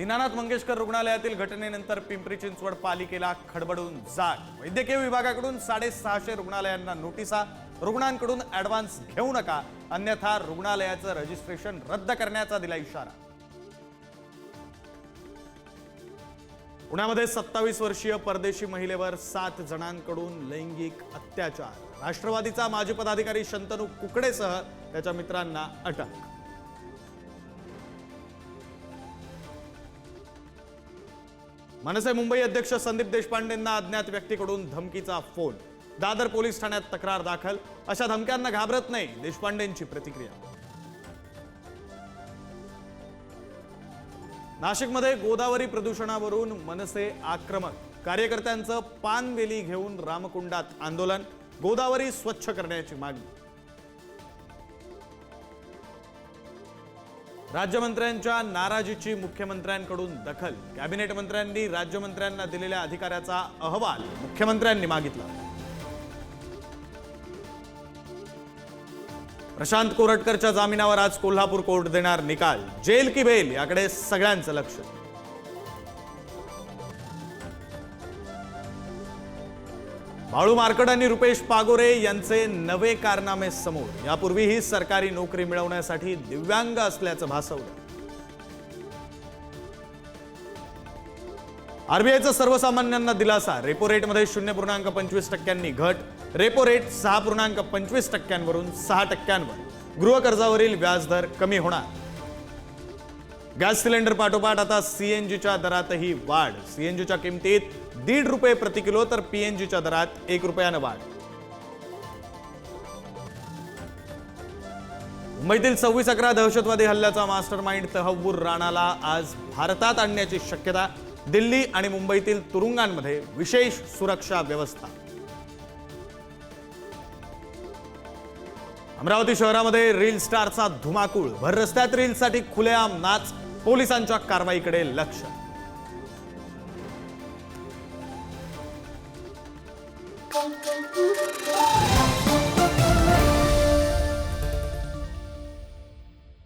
दीनानाथ मंगेशकर रुग्णालयातील घटनेनंतर पिंपरी चिंचवड पालिकेला खडबडून जाग. वैद्यकीय विभागाकडून साडेसहाशे रुग्णालयांना नोटिसा रुग्णांकडून ऍडव्हान्स घेऊ नका अन्यथा रुग्णालयाचं रजिस्ट्रेशन रद्द करण्याचा दिला इशारा. पुण्यामध्ये सत्तावीस वर्षीय परदेशी महिलेवर सात जणांकडून लैंगिक अत्याचार. राष्ट्रवादीचा माजी पदाधिकारी शंतनू कुकडेसह त्याच्या मित्रांना अटक. मनसे मुंबई अध्यक्ष संदीप देशपांडेंना अज्ञात व्यक्तीकडून धमकीचा फोन. दादर पोलीस ठाण्यात तक्रार दाखल. अशा धमक्यांना घाबरत नाही देशपांडेंची प्रतिक्रिया. नाशिकमध्ये गोदावरी प्रदूषणावरून मनसे आक्रमक. कार्यकर्त्यांचं पानवेली घेऊन रामकुंडात आंदोलन. गोदावरी स्वच्छ करण्याची मागणी. राज्यमंत्र्यांच्या नाराजीची मुख्यमंत्र्यांकडून दखल. कॅबिनेट मंत्र्यांनी राज्यमंत्र्यांना दिलेल्या अधिकाऱ्याचा अहवाल मुख्यमंत्र्यांनी मागितला. प्रशांत कोरटकरच्या जामिनावर आज कोल्हापूर कोर्ट देणार निकाल. जेल की बेल याकडे सगळ्यांचं लक्ष. बाळू मार्कड आणि रुपेश पागोरे यांचे नवे कारनामे समोर. यापूर्वीही सरकारी नोकरी मिळवण्यासाठी दिव्यांग असल्याचं भासवलं. आरबीआयचा सर्वसामान्यांना दिलासा. रेपो रेटमध्ये शून्य पूर्णांक पंचवीस टक्क्यांनी घट. रेपो रेट सहा पूर्णांक पंचवीस टक्क्यांवरून सहा टक्क्यांवर. गृहकर्जावरील व्याजदर कमी होणार. गॅस सिलेंडर पाठोपाठ. आता सीएनजीच्या दरातही वाढ. सीएनजीच्या किमतीत दीड रुपये प्रति किलो तर पीएनजीच्या दरात एक रुपयानं वाढ. मुंबईतील सव्वीस अकरा दहशतवादी हल्ल्याचा मास्टर माइंड तहव्वूर राणाला आज भारतात आणण्याची शक्यता. दिल्ली आणि मुंबईतील तुरुंगांमध्ये विशेष सुरक्षा व्यवस्था. अमरावती शहरामध्ये रील स्टारचा धुमाकूळ भर रस्त्यात रीलसाठी खुलेआम नाच पोलिसांच्या कारवाईकडे लक्ष